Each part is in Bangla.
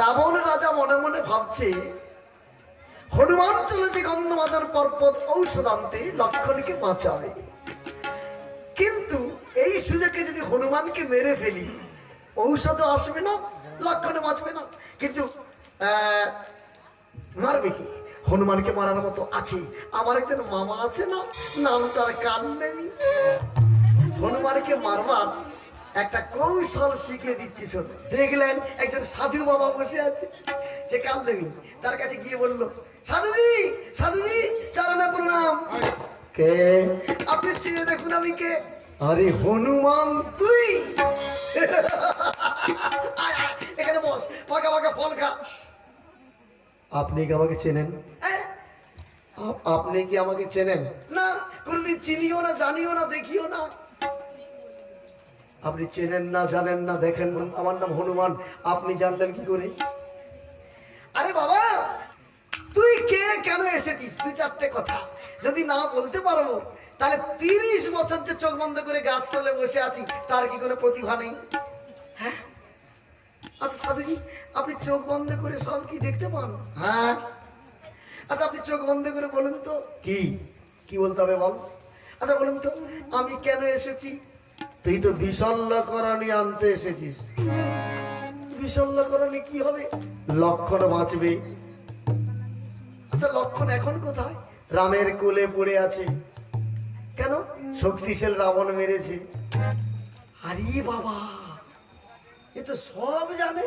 রাবণ রাজা মনে মনে ভাবছে, হনুমান চলেছে গন্ধমাতার পর্বত ঔষধ আনতে লক্ষণকে বাঁচাবে। কিন্তু এই সুযোগে যদি হনুমানকে মেরে ফেলি, ঔষধও আসবে না লক্ষণে বাঁচবে না। কিন্তু মারবে কি? হনুমানকে মারার মতো আছে। আমার একজন মামা আছে না, নাম তার কান নেমি হনুমানকে মারবার একটা কৌশল শিখিয়ে দিচ্ছি শোন দেখলেন একজন সাধু বাবা বসে আছে। সে কাল নেমি তার কাছে গিয়ে বলল সাধুজি সাধুজি চারণে প্রণাম। কে? আপনি চেয়ে দেখুন আমি কে। আরে হনুমান তুই। এখানে বস পাকা পাকা ফল খা। আপনি কি আমাকে চেনেন? হ্যাঁ? আপনি কি আমাকে চেনেন? না কোনোদিন চিনিও না জানিও না দেখিও না। আপনি চেনেন না জানেন না দেখেন আমার নাম হনুমান। আপনি জানলেন কি করে? আরে বাবা তুই কে? কেন এসেছিস? দুই চারটে কথা। যদি না বলতে পারব তাহলে তিরিশ বছর যে চোখ বন্ধ করে গাছ তলে বসে আছি তার কি কোনো প্রতিভা নেই? হ্যাঁ? আচ্ছা সাধুজি আপনি চোখ বন্ধ করে সব কি দেখতে পান? হ্যাঁ। আচ্ছা আপনি চোখ বন্ধ করে বলুন তো। কি? কি বলতে হবে বল? আচ্ছা বলুন তো আমি কেন এসেছি? তুই তো বিশল্যকরণী আনতে এসেছিস। বিশল্যকরণী কি হবে? লক্ষণ বাঁচবে। আচ্ছা লক্ষণ এখন কোথায়? রামের কোলে পড়ে আছে। কেন? শক্তিশাল রাবণ মেরেছে। আরে বাবা, এ তো সব জানে।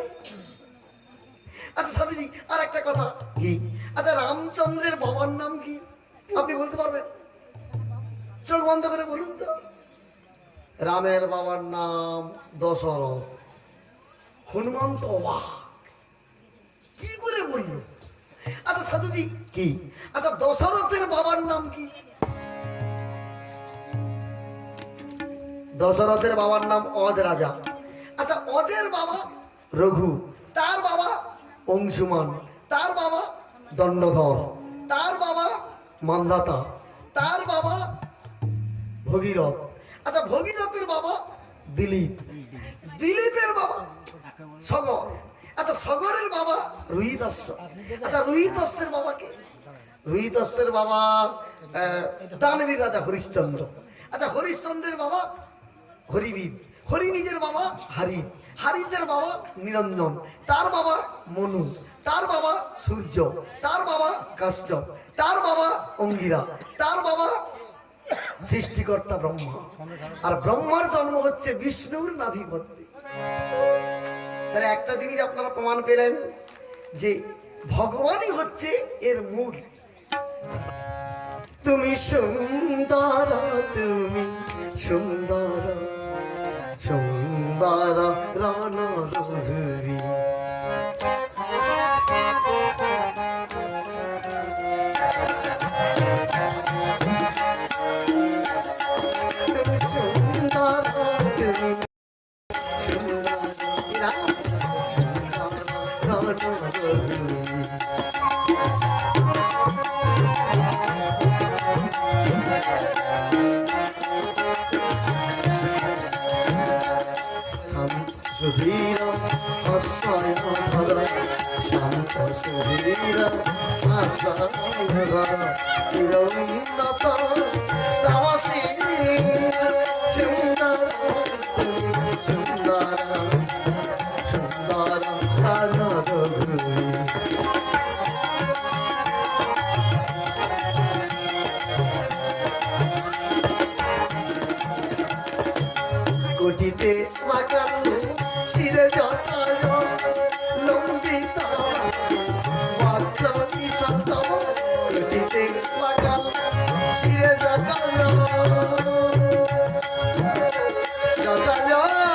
আচ্ছা সাধুজি আর একটা কথা। কি? আচ্ছা রামচন্দ্রের বাবার নাম কি? আপনি বলতে পারবেন? চোখ বন্ধ করে বলুন তো। রামের বাবার নাম দশরথ। হনুমান তো অবাক। কি করে বলল? আচ্ছা সাধুজি, কি? আচ্ছা দশরথের বাবার নাম কি? দশরথের বাবার নাম অজ রাজা। আচ্ছা অজের বাবা রঘু, তার বাবা অংশুমান, তার বাবা দণ্ডধর, তার বাবা মান্ধাতা, তার বাবা ভগীরথ। আচ্ছা ভগীরথের বাবা দিলীপ। দিলীপের বাবা সগর। আচ্ছা সগরের বাবা রুহিদাস্য। আচ্ছা রুহিদাস্যের বাবাকে রুহিদাস্যের বাবা দানবীর রাজা হরিশ্চন্দ্র। আচ্ছা হরিশ্চন্দ্রের বাবা হরিবিদ হরিবিদের বাবা হারিত। হারিতের বাবা নিরঞ্জন। তার বাবা মনু। তার বাবা সূর্য। তার বাবা কাশ্যপ। তার বাবা অঙ্গিরা। তার বাবা সৃষ্টিকর্তা ব্রহ্মা। আর ব্রহ্মার জন্ম হচ্ছে বিষ্ণুর নাভি মধ্যে। তাহলে একটা জিনিস আপনারা প্রমাণ পেলেন যে ভগবানই হচ্ছে এর মূল। তুমি সুন্দর তুমি সুন্দর সুন্দর তুমি Yeah.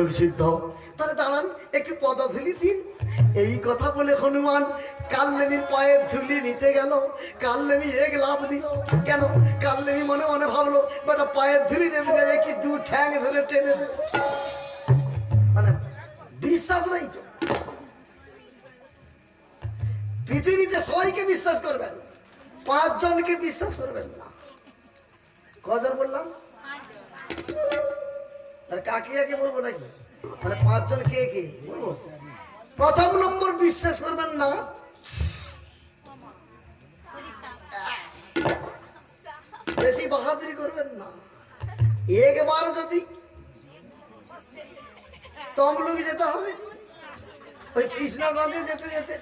যোগ সিদ্ধ। তাহলে দাঁড়ান, একটু পদাধুলি দিন। এই কথা বলে হনুমান কাল্লেমির পায়ের ধুলি নিতে গেল। কাল্লেমি এক লাভ দিল। কেন? কাল্লেমি মনে মনে ভাবলো, বেটা পায়ের ধুলি নেবে নেবে কি দু ঠ্যাং ধরে টেনে মানে বিশ্বাস নাই তো। পৃথিবীতে সবাইকে বিশ্বাস করবেন, পাঁচজনকে বিশ্বাস করবেন না। কজন বললাম? কাকে বলব নাকি? মানে পাঁচজন কে কে বলব? প্রথম নম্বর বিশ্বাস করবেন না। বেশি বাহাদুরি করবেন না। একবার যদি তমলুকি যেতে হবে, ওই কৃষ্ণগঞ্জে যেতে যেতে।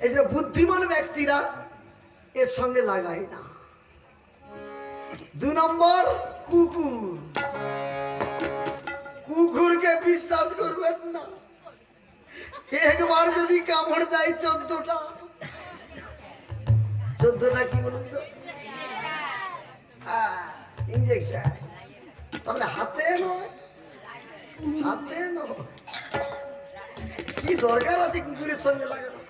এই যে বুদ্ধিমান ব্যক্তিরা এর সঙ্গে লাগায় না। দু নম্বর কুকুর। কুকুরকে বিশ্বাস করবেন না। একবার যদি কামড় দেয় চোদ্দটা। চোদ্দটা কি বলুন তো? ইঞ্জেকশন তাহলে হাতে নয়। হাতে নয়। কি দরকার আছে কুকুরের সঙ্গে লাগানো?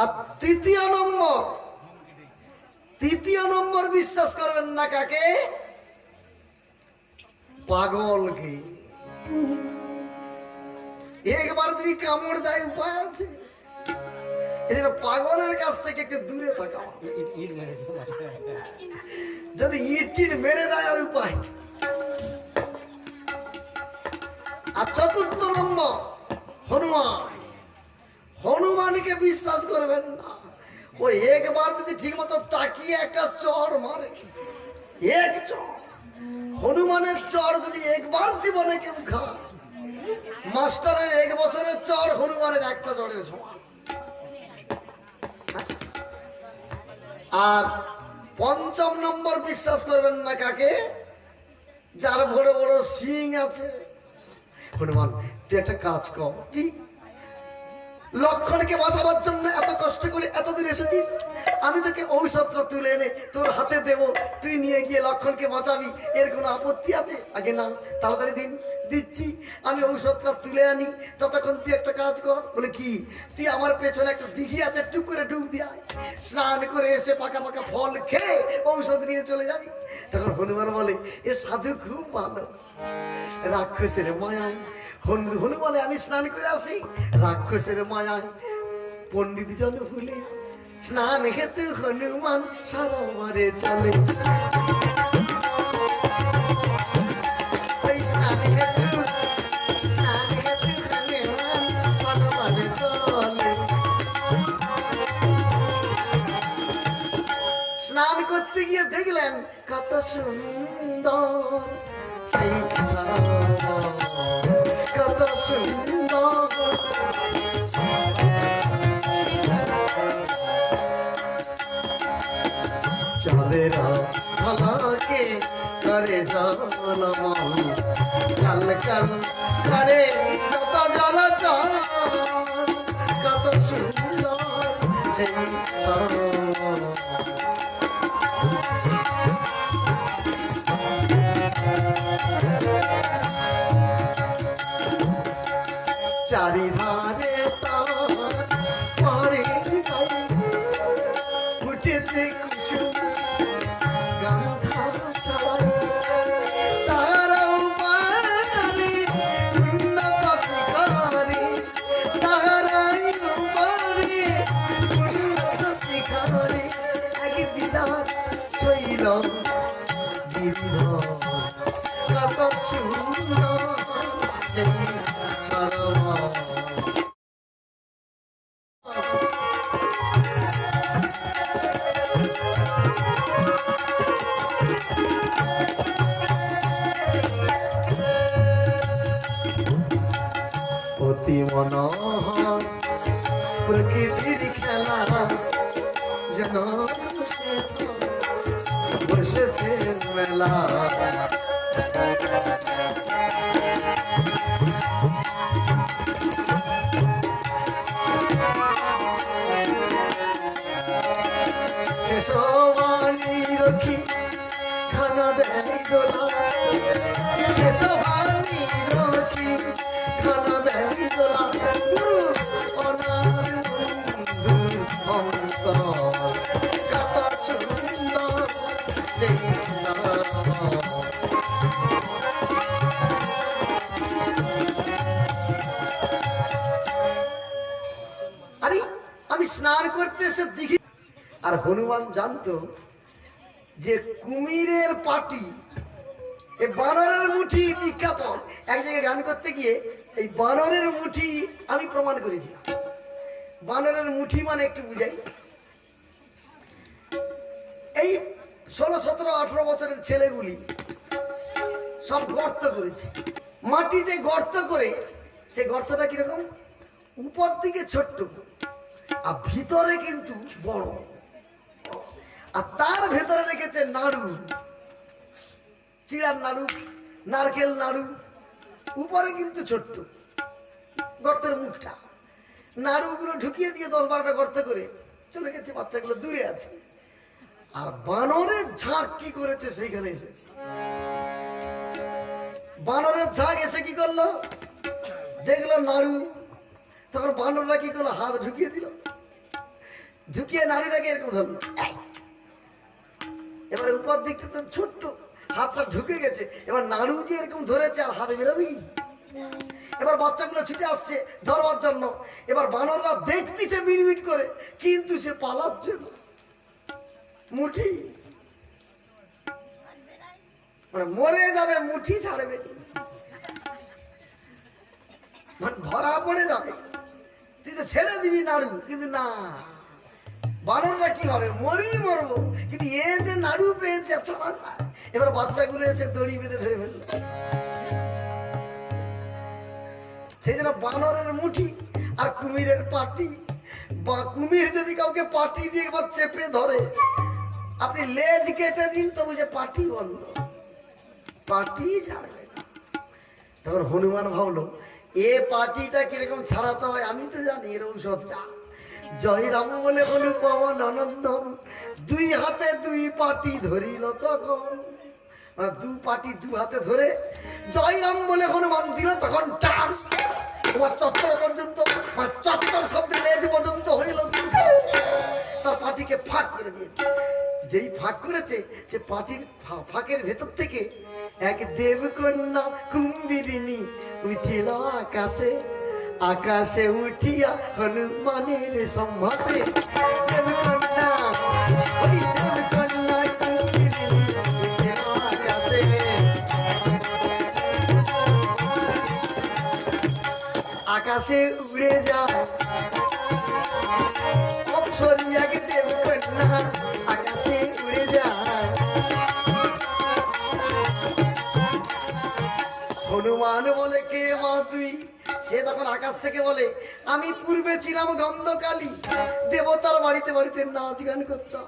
আর তৃতীয় নম্বর তৃতীয় নম্বর বিশ্বাস করবেন না কাকে? পাগলকে একবার যদি কামড় দেয়, উপায় আছে? জন্য পাগলের কাছ থেকে একটু দূরে থাকা। যদি ইট মেরে দেয়, আর উপায় আর চতুর্থ নম্বর, হনুমান। হনুমানকে বিশ্বাস করবেন না। ও একবার যদি ঠিক মতো তাকিয়ে একটা চর মারে, এক চর। হনুমানের চর যদি একবার জীবনে কেউ খায় মাস্টারের এক বছরের চর হনুমানের একটা চরের সমান আর পঞ্চম নম্বর বিশ্বাস করবেন না কাকে? যার বড় বড় সিং আছে। হনুমান, তুই একটা কাজ কর, কি? লক্ষণকে বাঁচাবার জন্য এত কষ্ট করে এতদিন এসেছিস? আমি তোকে ঔষধটা তুলে এনে তোর হাতে দেব। তুই নিয়ে গিয়ে লক্ষণকে বাঁচাবি। এর কোনো আপত্তি আছে? আগে না তাড়াতাড়ি দিন। দিচ্ছি। আমি ঔষধটা তুলে আনি। ততক্ষণ তুই একটা কাজ কর। বলে কি? তুই আমার পেছনে একটা দিঘি আছে, টুক করে ডুব দিয়ে। স্নান করে এসে পাকা পাকা ফল খেয়ে ঔষধ নিয়ে চলে যাবি। তখন হনুমান বলে, এ সাধু খুব ভালো। রাক্ষসের মায়ায় হনুমানে আমি স্নান করে আসি। রাক্ষসের মায়ায় পণ্ডিত জন ভুলে স্নান খেতে হনুমান সারাবারে চলে। স্নান করতে গিয়ে দেখলেন কত সুন্দর সেই কাল কাল করে জল কত সুন্দর সেই সরোবর মেলা শেষবাণী রক্ষী খানা দেয় দোলা শেষবাণী রক্ষী খানা দেয় দোলা আর হনুমান জানতো যে কুমিরের পাটি এই বানরের মুঠি বিখ্যাত। এক জায়গায় গান করতে গিয়ে এই বানরের মুঠি আমি প্রমাণ করেছি বানরের মুঠি মানে একটু বুঝাই। এই ষোলো, সতেরো, আঠেরো বছরের ছেলেগুলি সব গর্ত করেছে। মাটিতে গর্ত করে, সে গর্তটা কীরকম? উপর দিকে ছোট্ট। আর ভিতরে কিন্তু বড়। আর তার ভেতরে রেখেছে নাড়ু। চিড়ার নাড়ু, নারকেল নাড়ু, উপরে কিন্তু ছোট্ট গর্তের মুখটা। নাড়ুগুলো ঢুকিয়ে দিয়ে দশ বারোটা গর্ত করে চলে গেছে, বাচ্চাগুলো দূরে আছে। আর বানরের ঝাঁক কি করেছে সেইখানে এসেছে। বানরের ঝাঁক এসে কি করল? দেখল নাড়ু। তখন বানররা কি করল? হাত ঢুকিয়ে দিল। ঢুকিয়ে নাড়ুটাকে এরকম ধরলো। এবারে উপর দিকটা তো ছোট্ট, হাতটা ঢুকে গেছে। এবার নাড়ু যে এরকম ধরেছে আর হাতে বেরোবি এবার বাচ্চাগুলো ছুটে আসছে ধরবার জন্য। এবার বানররা দেখতেছে মিটমিট করে, কিন্তু সে পালাচ্ছে না। মুঠি। মানে মরে যাবে, মুঠি ছাড়বে। মানে ধরা পড়ে যাবে। তুই তো ছেড়ে দিবি নাড়ু, কিন্তু না। বানররা কি হবে মরি মরবো। কিন্তু এ যে নাড়ু পেয়েছে ছাড়া এবার বাচ্চাগুলো এসে দড়ি বেঁধে ধরে ফেলল। সেই জন্য বানরের মুঠি আর কুমিরের পাটি। বা কুমির যদি কাউকে পাটি দিয়ে একবার চেপে ধরে, আপনি লেজ কেটে দিন তো বুঝে পাটি বন্ধ। পাটি ছাড়বে তখন হনুমান ভাবলো, এ পাটিটা কীরকম ছাড়াতে হয়, আমি তো জানি, এর ঔষধটা। জয় রাম বলে পবন অনন্দন দুই হাতে দুই পাটি ধরিল তখন। দু পাটি দু হাতে ধরে জয় রাম বলে হনুমান দিল তখন টান। তোমার চত্বর পর্যন্ত মানে চত্বর শব্দে লেজ পর্যন্ত হইল। তার পাটিকে ফাঁক করে দিয়েছে। যেই ফাঁক করেছে, সে পাটির ফাঁকের ভেতর থেকে এক দেবকন্যা কুম্বিরিনী উঠিল আকাশে। আকাশে উঠিয়া হনুমানের দেবকন্যা আকাশে উড়ে আকাশে উড়ে যায় হনুমান বলে কে মা তুই? সে তখন আকাশ থেকে বলে, আমি পূর্বে ছিলাম গন্ধকালী, দেবতার বাড়িতে বাড়িতে নাচ গান করতাম।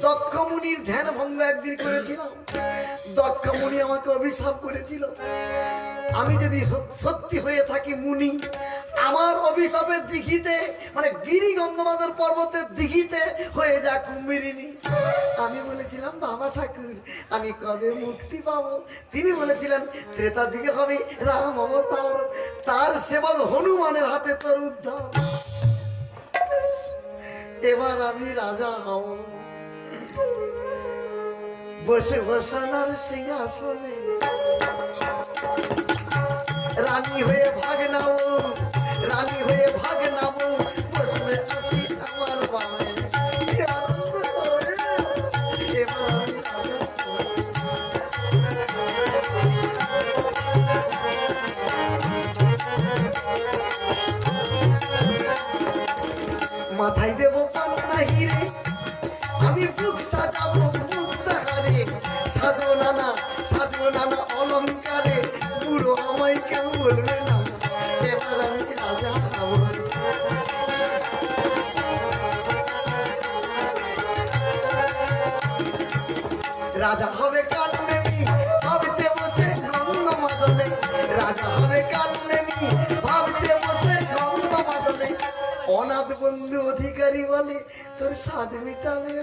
দক্ষ মুনির ধ্যান ভঙ্গ একদিন করেছিলাম। দক্ষ মুনি আমাকে অভিশাপ করেছিল। আমি যদি সত- সত্যি হয়ে থাকি মুনি আমার অভিশাপের দিঘিতে মানে গিরি গন্ধমাদর পর্বতের দিঘিতে হয়ে যা কুম্ভিরিনী আমি বলেছিলাম, বাবা ঠাকুর, আমি কবে মুক্তি পাব? তিনি বলেছিলেন ত্রেতা যুগে হবে রাম অবতার, তার সেবক হনুমানের হাতে তোর উদ্ধার। এবার আমি রাজা হব। বসে বসানার সিংহাসনে। রানী হয়ে ভাগ নাও। রানী হয়ে ভাগ রাজা মাথায় দেব আমি বুক সাজাবো মুক্তাহারে সাজো নানা সাজো নানা অলঙ্কারে। বুড়ো আমায় কেউ বলবে না? রাজা হবে কাল নেমি ভাবছে বসে নন্দ মাদনে রাজা হবে কাল নেমি ভাবছে বসে নন্দ মাদনে অনাথ বন্ধু অধিকারী বলে তোর স্বাদ মিটাবে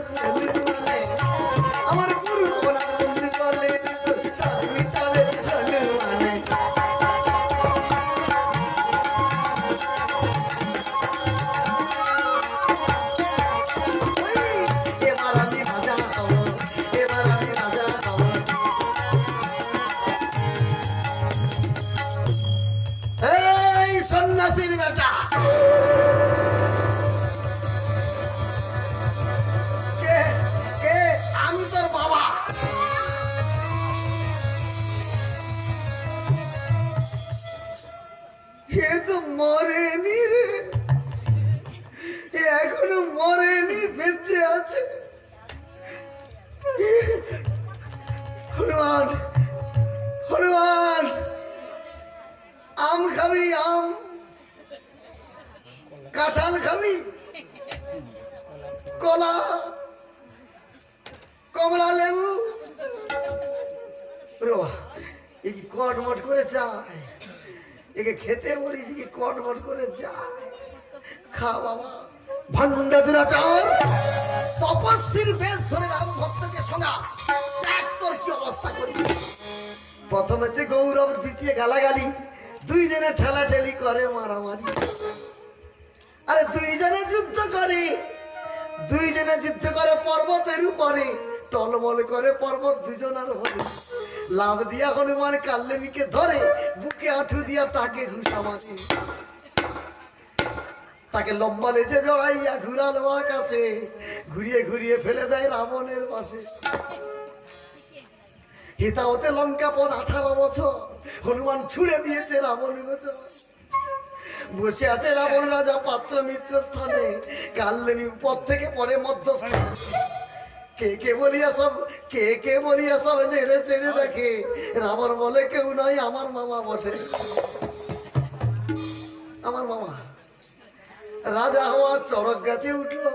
এ তো একে খেতে বলিস কি, কটমট করে চায় খা বাবা। ভান্ডা দুরাচার তপস্বীর বেশ ধরে রাম ভক্তকে শোনা। দেখ তোর কি অবস্থা করি। প্রথমেতে গৌরব, দ্বিতীয় গালাগালি। দুইজনে ঠেলাঠেলি করে মারামারি। আরে দুইজনে যুদ্ধ করে। দুইজনে যুদ্ধ করে পর্বতের উপরে। টলমল করে পর্বত দুজনার হবে লাভ দিয়া হনুমান কাল্লেমিকে ধরে, বুকে আঁঠু দিয়া টাকে ঘুষা মারে তাকে লম্বা লেজে জড়াইয়া ঘুরালো আকাশে, ঘুরিয়ে ঘুরিয়ে ফেলে দেয় রাবণের পাশে হিতাওতে লঙ্কা পদ আঠারো বছর, হনুমান ছুড়ে দিয়েছে রাবণ বছর বসে আছে রাবণ রাজা পাত্র মিত্র স্থানে কাল্লেনি উপর থেকে পরে মধ্যস্থানে কে কে বলিয়া সব, কে কে বলিয়া সব নেড়ে চেড়ে দেখে? রাবণ বলে কেউ নাই, আমার মামা বসে। আমার মামা, রাজা হওয়ার চড়ক গাছে উঠল।